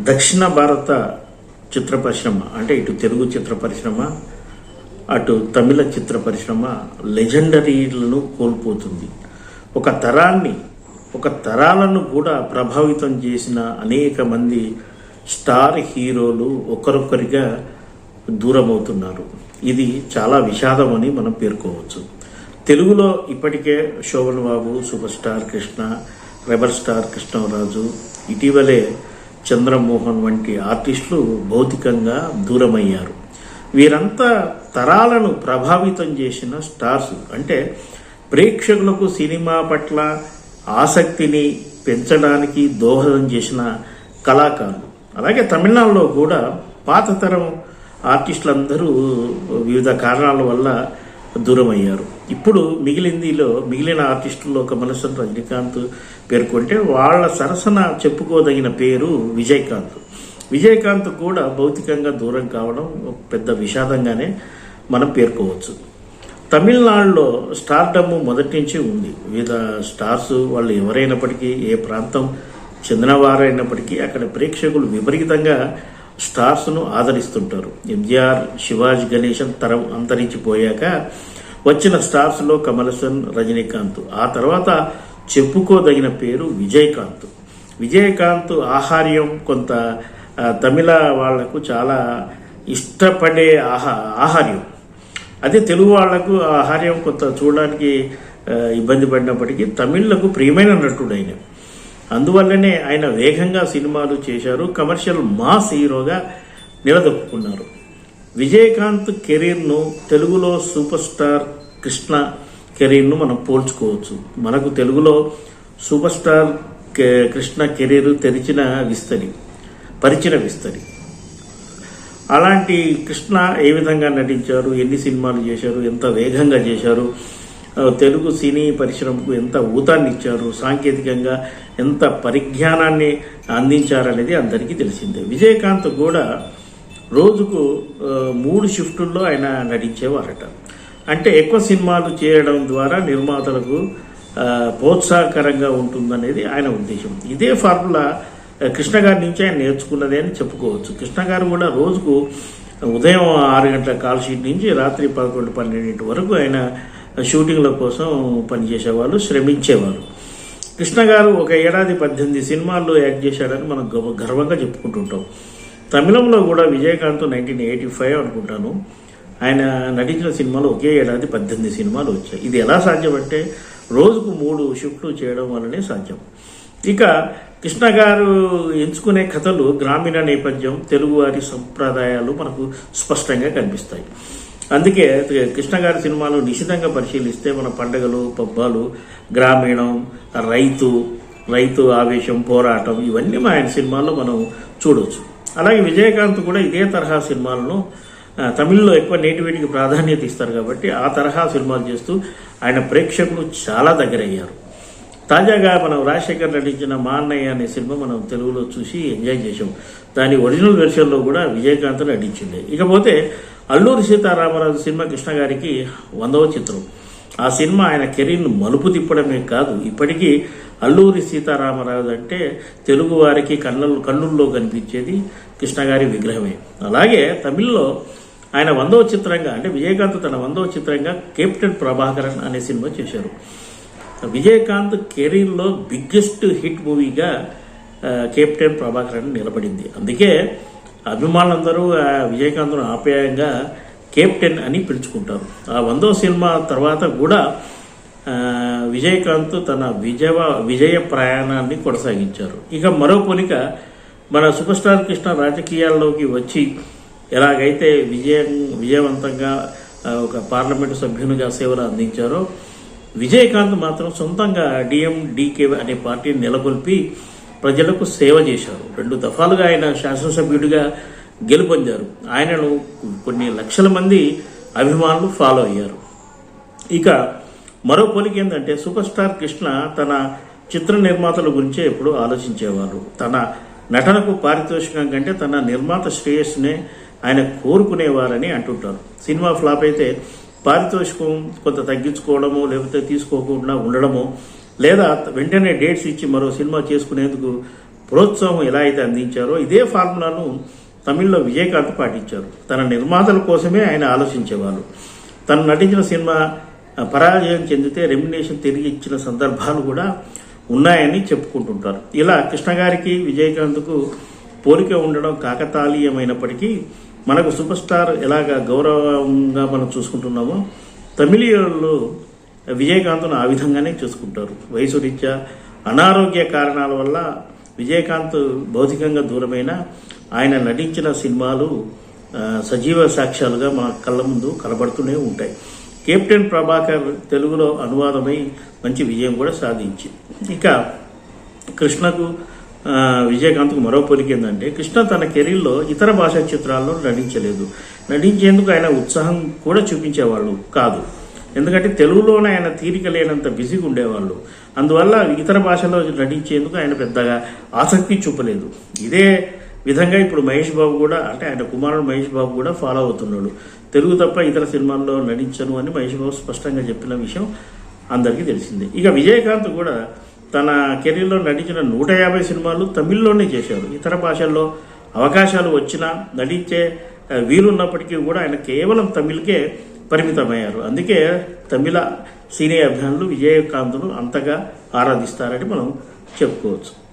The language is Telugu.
దక్షిణ భారత చిత్ర పరిశ్రమ అంటే ఇటు తెలుగు చిత్ర పరిశ్రమ అటు తమిళ చిత్ర పరిశ్రమ లెజెండరీలను కోల్పోతుంది. ఒక తరాన్ని ఒక తరాలను కూడా ప్రభావితం చేసిన అనేక మంది స్టార్ హీరోలు ఒకరొకరిగా దూరమవుతున్నారు. ఇది చాలా విషాదం అని మనం పేర్కోవచ్చు. తెలుగులో ఇప్పటికే Shoban Babu super star Krishna rebel star Krishnaraju ఇటీవలే చంద్రమోహన్ వంటి ఆర్టిస్టులు భౌతికంగా దూరమయ్యారు. వీరంతా తరాలను ప్రభావితం చేసిన స్టార్స్. అంటే ప్రేక్షకులకు సినిమా పట్ల ఆసక్తిని పెంచడానికి దోహదం చేసిన కళాకారులు. అలాగే తమిళనాడులో కూడా పాత తరం ఆర్టిస్టులందరూ వివిధ కారణాల వల్ల దూరం అయ్యారు ఇప్పుడు మిగిలిందిలో మిగిలిన ఆర్టిస్టుల్లో ఒక మనసును రజనీకాంత్ పేర్కొంటే వాళ్ళ సరసన చెప్పుకోదగిన పేరు విజయకాంత్. విజయకాంత్ కూడా భౌతికంగా దూరం కావడం ఒక పెద్ద విషాదంగానే మనం పేర్కోవచ్చు. తమిళనాడులో స్టార్డమ్ మొదటి నుంచి ఉంది. వివిధ స్టార్స్ వాళ్ళు ఎవరైనప్పటికీ ఏ ప్రాంతం చెందినవారైనప్పటికీ అక్కడ ప్రేక్షకులు విపరీతంగా స్టార్స్ను ఆదరిస్తుంటారు. ఎంజిఆర్ శివాజీ గణేశన్ తరం అంతరించిపోయాక వచ్చిన స్టార్స్లో కమల్ హాసన్ రజనీకాంత్. ఆ తర్వాత చెప్పుకోదగిన పేరు విజయకాంత్. విజయకాంత్ ఆహార్యం కొంత తమిళ వాళ్ళకు చాలా ఇష్టపడే ఆహా ఆహార్యం. అదే తెలుగు వాళ్ళకు ఆహార్యం కొంత చూడడానికి ఇబ్బంది పడినప్పటికీ తమిళ్ళకు ప్రియమైన నటుడు ఆయన అందువల్లనే ఆయన వేగంగా సినిమాలు చేశారు. కమర్షియల్ మాస్ హీరోగా నిలదొక్కున్నారు. విజయకాంత్ కెరీర్ను తెలుగులో సూపర్ స్టార్ కృష్ణ కెరీర్ను మనం పోల్చుకోవచ్చు. మనకు తెలుగులో సూపర్ స్టార్ కె- కృష్ణ కెరీర్ తెరిచిన విస్తరి పరిచిన విస్తరి. అలాంటి కృష్ణ ఏ విధంగా నటించారు? ఎన్ని సినిమాలు చేశారు? ఎంత వేగంగా చేశారు? తెలుగు సినీ పరిశ్రమకు ఎంత ఊతాన్ని ఇచ్చారు సాంకేతికంగా ఎంత పరిజ్ఞానాన్ని అందించారనేది అందరికీ తెలిసిందే. విజయకాంత్ కూడా రోజుకు మూడు షిఫ్టుల్లో ఆయన నటించేవారట. అంటే ఎక్కువ సినిమాలు చేయడం ద్వారా నిర్మాతలకు ప్రోత్సాహకరంగా ఉంటుందనేది ఆయన ఉద్దేశం. ఇదే ఫార్ములా కృష్ణ గారి నుంచి ఆయన నేర్చుకున్నదే అని చెప్పుకోవచ్చు. కృష్ణ గారు కూడా రోజుకు ఉదయం ఆరు గంటల కాల్ షీట్ నుంచి రాత్రి పదకొండు పన్నెండింటి వరకు ఆయన షూటింగ్ల కోసం పనిచేసేవాళ్ళు శ్రమించేవారు. కృష్ణ గారు ఒక ఏడాది పద్దెనిమిది సినిమాల్లో యాక్ట్ చేశాడని మనం గవ గర్వంగా చెప్పుకుంటుంటాం. తమిళంలో కూడా విజయకాంత్ నైన్టీన్ ఎయిటీ ఫైవ్ అనుకుంటాను. ఆయన నటించిన సినిమాలు ఒకే ఏడాది పద్దెనిమిది సినిమాలు వచ్చాయి. ఇది ఎలా సాధ్యమంటే రోజుకు మూడు షిఫ్ట్లు చేయడం వల్లనే సాధ్యం. ఇక కృష్ణ గారు ఎంచుకునే కథలు గ్రామీణ నేపథ్యం తెలుగువారి సంప్రదాయాలు మనకు స్పష్టంగా కనిపిస్తాయి. అందుకే కృష్ణ గారి సినిమాలు నిశితంగా పరిశీలిస్తే మన పండగలు పబ్బాలు గ్రామీణం రైతు రైతు ఆవేశం పోరాటం ఇవన్నీ మా ఆయన సినిమాల్లో మనం చూడవచ్చు అలాగే విజయకాంత్ కూడా ఇదే తరహా సినిమాలను తమిళ్ళో ఎక్కువ నేటివిటీకి ప్రాధాన్యత ఇస్తారు కాబట్టి ఆ తరహా సినిమాలు చేస్తూ ఆయన ప్రేక్షకులు చాలా దగ్గరయ్యారు. తాజాగా మనం రాజశేఖర్ నటించిన మా అన్నయ్య అనే సినిమా మనం తెలుగులో చూసి ఎంజాయ్ చేసాం దాని ఒరిజినల్ వెర్షన్లో కూడా విజయకాంత్ నటించింది ఇకపోతే అల్లూరి సీతారామరాజు సినిమా కృష్ణ గారికి వందవ చిత్రం. ఆ సినిమా ఆయన కెరీర్ను మలుపు తిప్పడమే కాదు ఇప్పటికీ అల్లూరి సీతారామరాజు అంటే తెలుగు వారికి కళ్ళ కళ్ళుల్లో కనిపించేది కృష్ణ గారి విగ్రహమే. అలాగే తమిళ్ళో ఆయన వందవ చిత్రంగా అంటే విజయకాంత్ తన వందవ చిత్రంగా కెప్టెన్ ప్రభాకరన్ అనే సినిమా చేశారు. విజయకాంత్ కెరీర్లో బిగ్గెస్ట్ హిట్ మూవీగా కెప్టెన్ ప్రభాకరన్ నిలబడింది. అందుకే అభిమానులందరూ ఆ విజయకాంత్ను ఆప్యాయంగా కెప్టెన్ అని పిలుచుకుంటారు. ఆ వందో సినిమా తర్వాత కూడా విజయకాంత్ తన విజయ విజయ ప్రయాణాన్ని కొనసాగించారు. ఇక మరో పోలిక మన సూపర్ స్టార్ కృష్ణ రాజకీయాల్లోకి వచ్చి ఎలాగైతే విజయం విజయవంతంగా ఒక పార్లమెంటు సభ్యునిగా సేవలు అందించారో విజయకాంత్ మాత్రం సొంతంగా డిఎండికే అనే పార్టీని నెలకొల్పి ప్రజలకు సేవ చేశారు. రెండు దఫాలుగా ఆయన శాసనసభ్యుడిగా గెలుపొందారు. ఆయనను కొన్ని లక్షల మంది అభిమానులు ఫాలో అయ్యారు. ఇక మరో పోలిక ఏంటంటే సూపర్ స్టార్ కృష్ణ తన చిత్ర నిర్మాతల గురించే ఎప్పుడు ఆలోచించేవారు. తన నటనకు పారితోషికం కంటే తన నిర్మాత శ్రేయస్సునే ఆయన కోరుకునేవారని అంటుంటారు. సినిమా ఫ్లాప్ అయితే పారితోషికం కొంత తగ్గించుకోవడము లేకపోతే తీసుకోకుండా ఉండడము లేదా వెంటనే డేట్స్ ఇచ్చి మరో సినిమా చేసుకునేందుకు ప్రోత్సాహం ఎలా అయితే అందించారో ఇదే ఫార్ములాను తమిళ్ళో విజయకాంత్ పాటించారు. తన నిర్మాతల కోసమే ఆయన ఆలోచించేవారు. తను నటించిన సినిమా పరాజయం చెందితే రెమ్యునేషన్ తిరిగి ఇచ్చిన సందర్భాలు కూడా ఉన్నాయని చెప్పుకుంటుంటారు. ఇలా కృష్ణ గారికి విజయకాంత్కు పోలిక ఉండడం కాకతాళీయమైనప్పటికీ మనకు సూపర్ స్టార్ ఎలాగ గౌరవంగా మనం చూసుకుంటున్నామో తమిళీయులు విజయకాంత్ను ఆ విధంగానే చూసుకుంటారు. వయసు రీత్యా అనారోగ్య కారణాల వల్ల విజయకాంత్ భౌతికంగా దూరమైన ఆయన నటించిన సినిమాలు సజీవ సాక్ష్యాలుగా మా కళ్ళ ముందు కనబడుతూనే ఉంటాయి. కెప్టెన్ ప్రభాకర్ తెలుగులో అనువాదమై మంచి విజయం కూడా సాధించింది. ఇక కృష్ణకు విజయకాంత్కు మరో పోలిక ఏంటంటే కృష్ణ తన కెరీర్లో ఇతర భాషా చిత్రాల్లో నటించలేదు. నటించేందుకు ఆయన ఉత్సాహం కూడా చూపించేవాళ్ళు కాదు. ఎందుకంటే తెలుగులోనే ఆయన తీరిక లేనంత బిజీగా ఉండేవాళ్ళు. అందువల్ల ఇతర భాషలో నటించేందుకు ఆయన పెద్దగా ఆసక్తి చూపలేదు. ఇదే విధంగా ఇప్పుడు మహేష్ బాబు కూడా అంటే ఆయన కుమారుడు మహేష్ బాబు కూడా ఫాలో అవుతున్నాడు. తెలుగు తప్ప ఇతర సినిమాల్లో నటించను అని మహేష్ బాబు స్పష్టంగా చెప్పిన విషయం అందరికీ తెలిసిందే. ఇక విజయకాంత్ కూడా తన కెరీర్లో నటించిన నూట యాభై సినిమాలు తమిళ్ళోనే చేశారు ఇతర భాషల్లో అవకాశాలు వచ్చినా నటించే వీలున్నప్పటికీ కూడా ఆయన కేవలం తమిళ్కే పరిమితమయ్యారు. అందుకే తమిళ సినీ అభిమానులు విజయకాంత్ను అంతగా ఆరాధిస్తారని మనం చెప్పుకోవచ్చు.